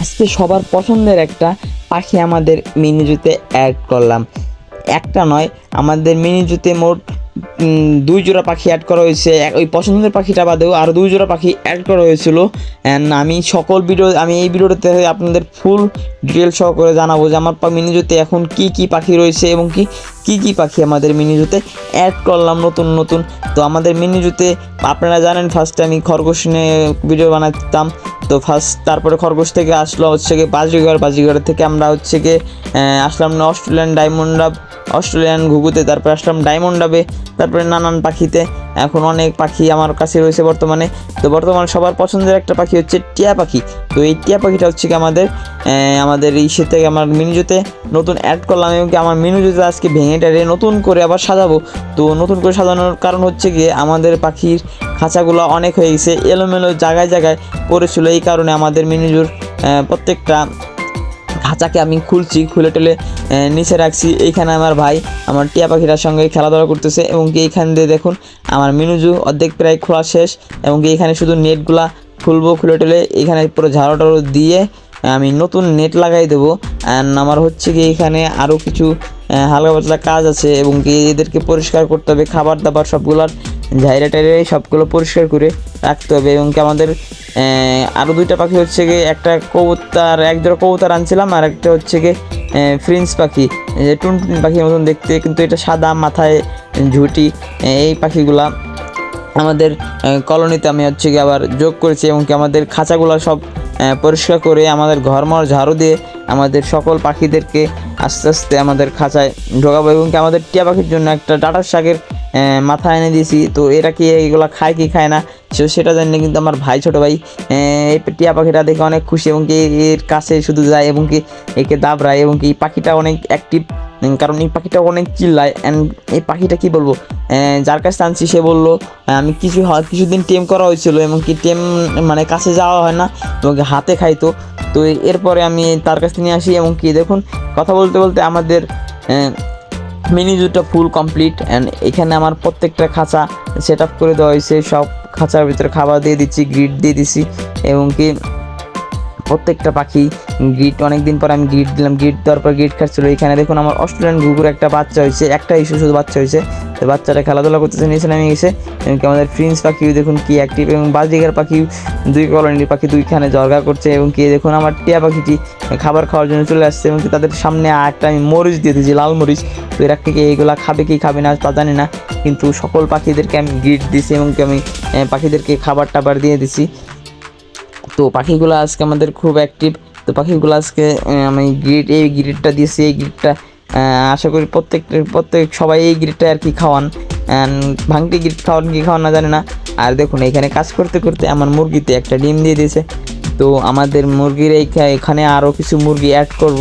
আজকে সবার পছন্দের একটা পাখি আমাদের মিনিজুতে অ্যাড করলাম। একটা নয়, আমাদের মিনিজুতে মোট দুই জোড়া পাখি অ্যাড করা হয়েছে। ওই পছন্দের পাখিটা বাদেও আরও দুই জোড়া পাখি অ্যাড করা হয়েছিল। অ্যান্ড আমি সকল ভিডিও আমি এই ভিডিওটাতে আপনাদের ফুল ডিটেল সহ করে জানাব যে আমার মিনিজুতে এখন কি কি পাখি রয়েছে এবং কি কি কি পাখি আমাদের মিনিজুতে অ্যাড করলাম নতুন নতুন। তো আমাদের মিনিজুতে আপনারা জানেন ফার্স্টে আমি খরগোশ নিয়ে ভিডিও বানাতাম। তো ফার্স্ট তারপরে খরগোশ থেকে আসলো হচ্ছে গিয়ে বাজিঘর বাজিঘর থেকে আমরা হচ্ছে গিয়ে আসলাম না অস্ট্রেলিয়ান ডায়মন্ড ডাব অস্ট্রেলিয়ান ঘুঘুতে, তারপরে আসলাম ডায়মন্ড ডাবে তারপরে নানান পাখিতে। এখন অনেক পাখি আমার কাছে রয়েছে বর্তমানে। তো বর্তমানে সবার পছন্দের একটা পাখি হচ্ছে টিয়া পাখি। তো এই টিয়া পাখিটা হচ্ছে কি আমাদের আমাদের এই সে থেকে আমার মিনুজুতে নতুন অ্যাড করলাম এবং কি আমার মিনুজুতে আজকে ভেঙে টেরে নতুন করে আবার সাজাবো। তো নতুন করে সাজানোর কারণ হচ্ছে গিয়ে আমাদের পাখির খাঁচাগুলো অনেক হয়ে গেছে। এলোমেলো জায়গায় জায়গায় পড়েছিল। এই কারণে আমাদের মিনুজুর প্রত্যেকটা খাঁচাকে আমি খুলছি, খুলে টেলে নিচে রাখছি। এইখানে আমার ভাই, আমার টিয়া পাখিটার সঙ্গে খেলাধুলা করতেছে এবং কি এইখান দিয়ে দেখুন, আমার মিনুজু অর্ধেক প্রায় খোলা শেষ এবং কি এখানে শুধু নেটগুলা খুলবো, খুলে টেলে এখানে পুরো ঝাড়ু টাড়ু দিয়ে আমি নতুন নেট লাগাই দেবো। অ্যান্ড আমার হচ্ছে কি এখানে আরও কিছু হালকা পাতলা কাজ আছে এবং কি এদেরকে পরিষ্কার করতে হবে, খাবার দাবার সবগুলার। ঝাইরা টাইরে সবগুলো পরিষ্কার করে রাখতে হবে এবং কি আমাদের আরও দুইটা পাখি হচ্ছে গিয়ে, একটা কবুতর, এক জোড়া কবুতর আনছিলাম, আর একটা হচ্ছে গিয়ে ফ্রিন্স পাখি। টুনটুন পাখির মতন দেখতে, কিন্তু এটা সাদা, মাথায় ঝুটি এই পাখিগুলা আমাদের কলোনিতে আমি হচ্ছে কি আবার যোগ করেছি এবং কি আমাদের খাঁচাগুলো সব পরিষ্কার করে আমাদের ঘরমর ঝাড়ু দিয়ে আমাদের সকল পাখিদেরকে আস্তে আস্তে আমাদের খাঁচায় ঢোকাবো এবং কি আমাদের টিয়া পাখির জন্য একটা ডাটার শাকের মাথা এনে দিয়েছি। তো এরা কি এইগুলো খায় কি খায় না? সে সেটা জানি কিন্তু আমার ভাই ছোট ভাই এই টিয়া পাখিটা দেখে অনেক খুশি এবং কি এর কাছে শুধু যায় এবং কি একে দাবড়ায় এবং কি পাখিটা অনেক অ্যাক্টিভ কারণ এই পাখিটা অনেক চিল্লায় অ্যান্ড এই পাখিটা কি বলব? যার কাছে আনছি সে বলল আমি কিছু হ- কিছুদিন টেম করা হয়েছিল এবং কি টেম মানে কাছে যাওয়া হয় না এবং কি হাতে খাইতো তো। এরপরে আমি তার কাছ নিয়ে আসি এবং কি দেখুন, কথা বলতে বলতে আমাদের মিনি জুটা ফুল কমপ্লিট অ্যান্ড এখানে আমার প্রত্যেকটা খাঁচা সেট আপ করে দেওয়া হয়েছে। সব খাঁচার ভিতরে খাবার দিয়ে দিচ্ছি গ্রিড দিয়ে দিছি এবং কি প্রত্যেকটা পাখি গ্রিট অনেক দিন পর আমি গ্রিট দিলাম। গ্রিট দেওয়ার পর গ্রিট খাচ্ছিল। এখানে দেখুন আমার অস্ট্রেলিয়ান ঘুঘুর একটা বাচ্চা হয়েছে একটা ইস্যু শুধু বাচ্চা হয়েছে। তো বাচ্চাটা খেলাধুলা করতেছে, নিচে নামে গেছে। এমনকি আমাদের প্রিন্স পাখিও দেখুন কি অ্যাক্টিভ এবং বাজদিঘার পাখি, দুই কলোনির পাখি দুইখানে জর্গা করছে এবং কি দেখুন আমার টিয়া পাখিটি খাবার খাওয়ার জন্য চলে আসছে এবং তাদের সামনে একটা আমি মরিচ দিয়ে দিয়েছি, লাল মরিচ। তো এরা থেকে এইগুলা খাবে কি খাবে না তা জানি না, কিন্তু সকল পাখিদেরকে আমি গ্রিট দিছি এবং কি আমি পাখিদেরকে খাবার টাবার দিয়ে দিছি তো পাখিগুলো আজকে আমাদের খুব অ্যাক্টিভ তো পাখিগুলো আজকে আমি গ্রিড এই গ্রিডটা দিয়েছি, এই গ্রিডটা আশা করি প্রত্যেক প্রত্যেক সবাই এই গ্রিডটা আর কি খাওয়ান। ভাঙটি গ্রিড খাওয়ান কি খাওয়ান না জানি না। আর দেখুন, এখানে কাজ করতে করতে আমার মুরগিতে একটা ডিম দিয়ে দিয়েছে। তো আমাদের মুরগির এখানে আরও কিছু মুরগি অ্যাড করব।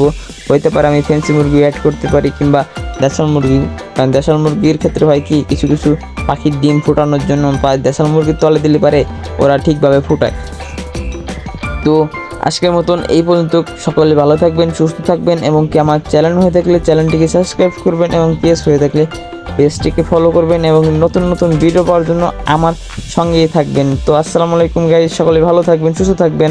হইতে পারে আমি ফেন্সি মুরগি অ্যাড করতে পারি কিংবা দেশাল মুরগি। কারণ দেশাল মুরগির ক্ষেত্রে হয় কি, কিছু কিছু পাখির ডিম ফোটানোর জন্য দেশাল মুরগির তলে দিলে পারে ওরা ঠিকভাবে ফোটায়। তো আজকের মতন এই পর্যন্ত। সকলে ভালো থাকবেন, সুস্থ থাকবেন এবং কি আমার চ্যানেল হয়ে থাকলে চ্যানেলটিকে সাবস্ক্রাইব করবেন এবং পেজ হয়ে থাকলে পেজটিকে ফলো করবেন এবং নতুন নতুন ভিডিও পাওয়ার জন্য আমার সঙ্গেই থাকবেন। তো আসসালামু আলাইকুম গাই সকলে ভালো থাকবেন, সুস্থ থাকবেন।